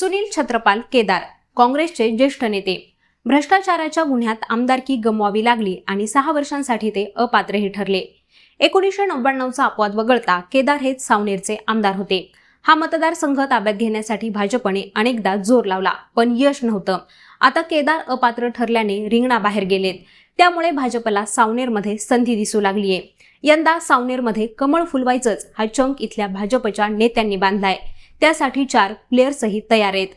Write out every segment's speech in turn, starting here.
सुनील छत्रपाल केदार काँग्रेसचे ज्येष्ठ नेते. भ्रष्टाचाराच्या गुन्ह्यात आमदारकी गमवावी लागली आणि सहा वर्षांसाठी ते अपात्रही ठरले. एकोणीसशे नव्याण्णवचा अपवाद वगळता केदार हेच सावनेरचे आमदार होते. हा मतदारसंघ ताब्यात घेण्यासाठी भाजपने अनेकदा जोर लावला पण यश नव्हतं. आता केदार अपात्र ठरल्याने रिंगणाबाहेर गेलेत. त्यामुळे भाजपला सावनेरमध्ये संधी दिसू लागलीये. यंदा सावनेरमध्ये कमळ फुलवायचंच हा चंक इथल्या भाजपच्या नेत्यांनी बांधलाय. त्यासाठी चार प्लेयर्सही तयार आहेत.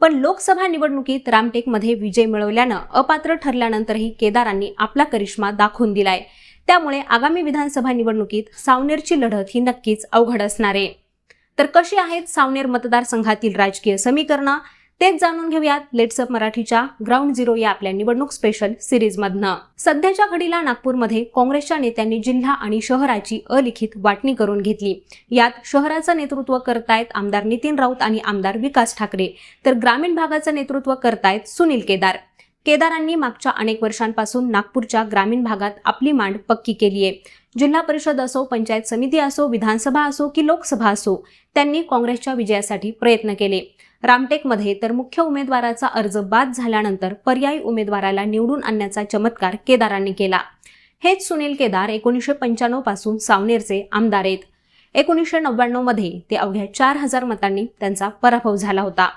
पण लोकसभा निवडणुकीत रामटेकमध्ये विजय मिळवल्यानं अपात्र ठरल्यानंतरही केदारांनी आपला करिश्मा दाखवून दिलाय. त्यामुळे आगामी विधानसभा निवडणुकीत सावनेरची लढत ही नक्कीच अवघड असणार आहे. तर कशी आहेत सावनेर मतदारसंघातील राजकीय समीकरणं? तेच जाणून घेऊयात लेट्सअप मराठीच्या ग्राउंड झिरो या आपल्या निवडणूक स्पेशल सिरीजमधनं सध्याच्या घडीला नागपूरमध्ये काँग्रेसच्या नेत्यांनी जिल्हा आणि शहराची अलिखित वाटणी करून घेतली. यात शहराचं नेतृत्व करतायत आमदार नितीन राऊत आणि आमदार विकास ठाकरे. तर ग्रामीण भागाचं नेतृत्व करतायत सुनील केदार. केदारांनी मागच्या अनेक वर्षांपासून नागपूरच्या ग्रामीण भागात आपली मांड पक्की केली आहे. जिल्हा परिषद असो पंचायत समिती असो विधानसभा असो की लोकसभा असो त्यांनी काँग्रेसच्या विजयासाठी प्रयत्न केले. रामटेकमध्ये तर मुख्य उमेदवाराचा अर्ज बाद झाल्यानंतर पर्यायी उमेदवाराला निवडून आणण्याचा चमत्कार केदारांनी केला. हेच सुनील केदार एकोणीसशे पंच्याण्णवपासून सावनेरचे आमदार आहेत. एकोणीसशे नव्याण्णवमध्ये ते अवघ्या चार हजार मतांनी त्यांचा पराभव झाला होता.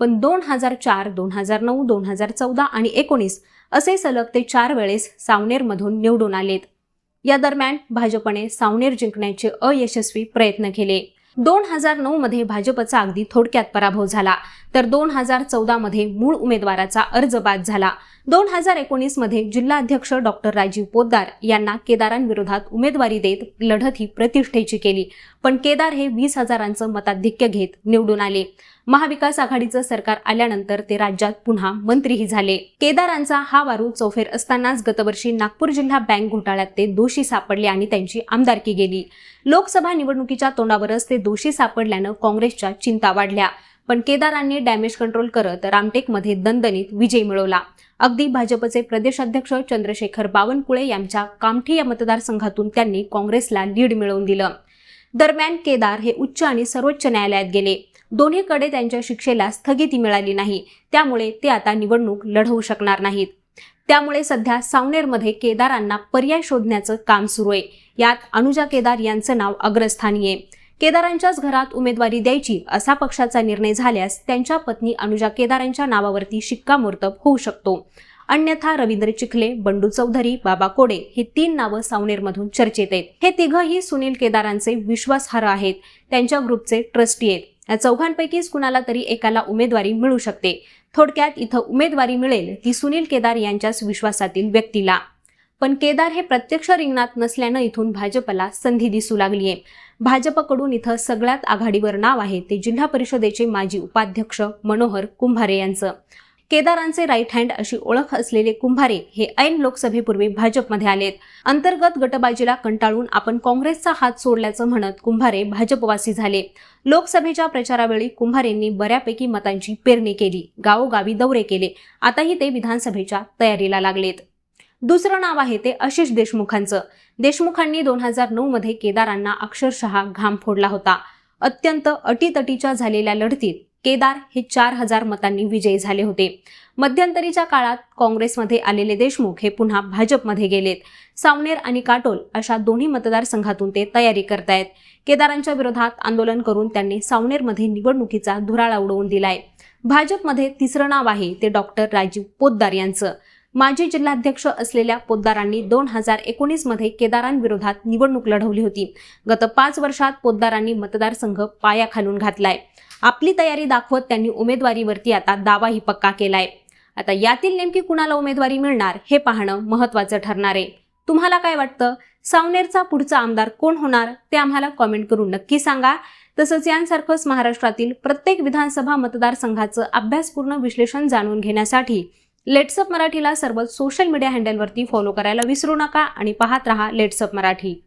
पण दोन हजार चार दोन हजार नऊ दोन हजार चौदा आणि एकोणीस असे सलग ते चार वेळेस सावनेरमधून निवडून आलेत. या दरम्यान भाजपने सावनेर जिंकण्याचे अयशस्वी प्रयत्न केले. दोन हजार नऊ मध्ये भाजपचा अगदी थोडक्यात पराभव झाला तर दोन हजार चौदा मध्ये मूळ उमेदवाराचा अर्ज बाद झाला. दोन हजार एकोणीसमध्ये जिल्हाध्यक्ष डॉक्टर राजीव पोद्दार यांना केदारांविरोधात उमेदवारी देत लढत ही प्रतिष्ठेची केली पण केदार हे वीस हजारांचं मताधिक्य घेत निवडून आले. महाविकास आघाडीचं सरकार आल्यानंतर ते राज्यात पुन्हा मंत्रीही झाले. केदारांचा हा वारू चौफेर असतानाच गतवर्षी नागपूर जिल्हा बँक घोटाळ्यात ते दोषी सापडले आणि त्यांची आमदारकी गेली. लोकसभा निवडणुकीच्या तोंडावरच ते दोषी सापडल्यानं काँग्रेसच्या चिंता वाढल्या. पण केदारांनी डॅमेज कंट्रोल करत रामटेकमध्ये दणदणीत विजय मिळवला. अगदी भाजपचे प्रदेशाध्यक्ष चंद्रशेखर बावनकुळे यांच्या कामठी या मतदारसंघातून त्यांनी काँग्रेसला लीड मिळवून दिलं. दरम्यान केदार हे उच्च आणि सर्वोच्च न्यायालयात गेले. दोन्हीकडे त्यांच्या शिक्षेला स्थगिती मिळाली नाही. त्यामुळे ते आता निवडणूक लढवू शकणार नाहीत. त्यामुळे सध्या सावनेरमध्ये केदारांना पर्याय शोधण्याचं काम सुरू आहे. यात अनुजा केदार यांचं नाव अग्रस्थानी आहे. केदारांच्याच घरात उमेदवारी द्यायची असा पक्षाचा निर्णय झाल्यास त्यांच्या पत्नी अनुजा केदारांच्या नावावरती शिक्कामोर्तब होऊ शकतो. अन्यथा रवींद्र चिखले बंडू चौधरी बाबा कोडे ही तीन नावं सावनेरमधून चर्चेत आहेत. हे तिघही सुनील केदारांचे विश्वासहार आहेत. त्यांच्या ग्रुपचे ट्रस्टी आहेत. या चौघांपैकीच कुणाला तरी एकाला उमेदवारी मिळू शकते. थोडक्यात इथं उमेदवारी मिळेल ती सुनील केदार यांच्याच विश्वासातील व्यक्तीला. पण केदार हे प्रत्यक्ष रिंगणात नसल्यानं इथून भाजपला संधी दिसू लागली आहे भाजपकडून इथं सगळ्यात आघाडीवर नाव आहे ते जिल्हा परिषदेचे माजी उपाध्यक्ष मनोहर कुंभारे यांचं. केदारांचे राईट हँड अशी ओळख असलेले कुंभारे हे ऐन लोकसभेपूर्वी भाजपमध्ये आलेत. अंतर्गत गटबाजीला कंटाळून आपण काँग्रेसचा हात सोडल्याचं म्हणत कुंभारे भाजपवासी झाले. लोकसभेच्या प्रचारावेळी कुंभारेंनी बऱ्यापैकी मतांची पेरणी केली. गावोगावी दौरे केले. आताही ते विधानसभेच्या तयारीला लागलेत. दुसरं नाव आहे ते आशिष देशमुखांचं. देशमुखांनी दोन हजार नऊ मध्ये केदारांना अक्षरशः घाम फोडला होता. अत्यंत अटीतटीच्या झालेल्या लढतीत केदार हे चार हजार मतांनी विजयी झाले होते. मध्यंतरीच्या काळात काँग्रेसमध्ये आलेले देशमुख हे पुन्हा भाजपमध्ये गेलेत. सावनेर आणि काटोल अशा दोन्ही मतदारसंघातून ते तयारी करतायत. केदारांच्या विरोधात आंदोलन करून त्यांनी सावनेरमध्ये निवडणुकीचा धुराळा उडवून दिलाय. भाजपमध्ये तिसरं नाव आहे ते डॉक्टर राजीव पोद्दार यांचं. माजी जिल्हाध्यक्ष असलेल्या पोद्दारांनी दोन हजार एकोणीसमध्ये केदारांविरोधात निवडणूक लढवली होती. गत पाच वर्षात पोद्दारांनी मतदारसंघ पाया खालून घातलाय. आपली तयारी दाखवत त्यांनी उमेदवारीवरती आता दावाही पक्का केलाय. आता यातील नेमकी कुणाला उमेदवारी मिळणार हे पाहणं महत्वाचं ठरणार आहे. तुम्हाला काय वाटतं? सावनेरचा पुढचा आमदार कोण होणार? ते आम्हाला कॉमेंट करून नक्की सांगा. तसंच यांसारखंच महाराष्ट्रातील प्रत्येक विधानसभा मतदारसंघाचं अभ्यासपूर्ण विश्लेषण जाणून घेण्यासाठी लेट्सअप मराठीला सर्व सोशल मीडिया हँडलवरती फॉलो करायला विसरू नका आणि पाहत रहा लेट्सअप मराठी.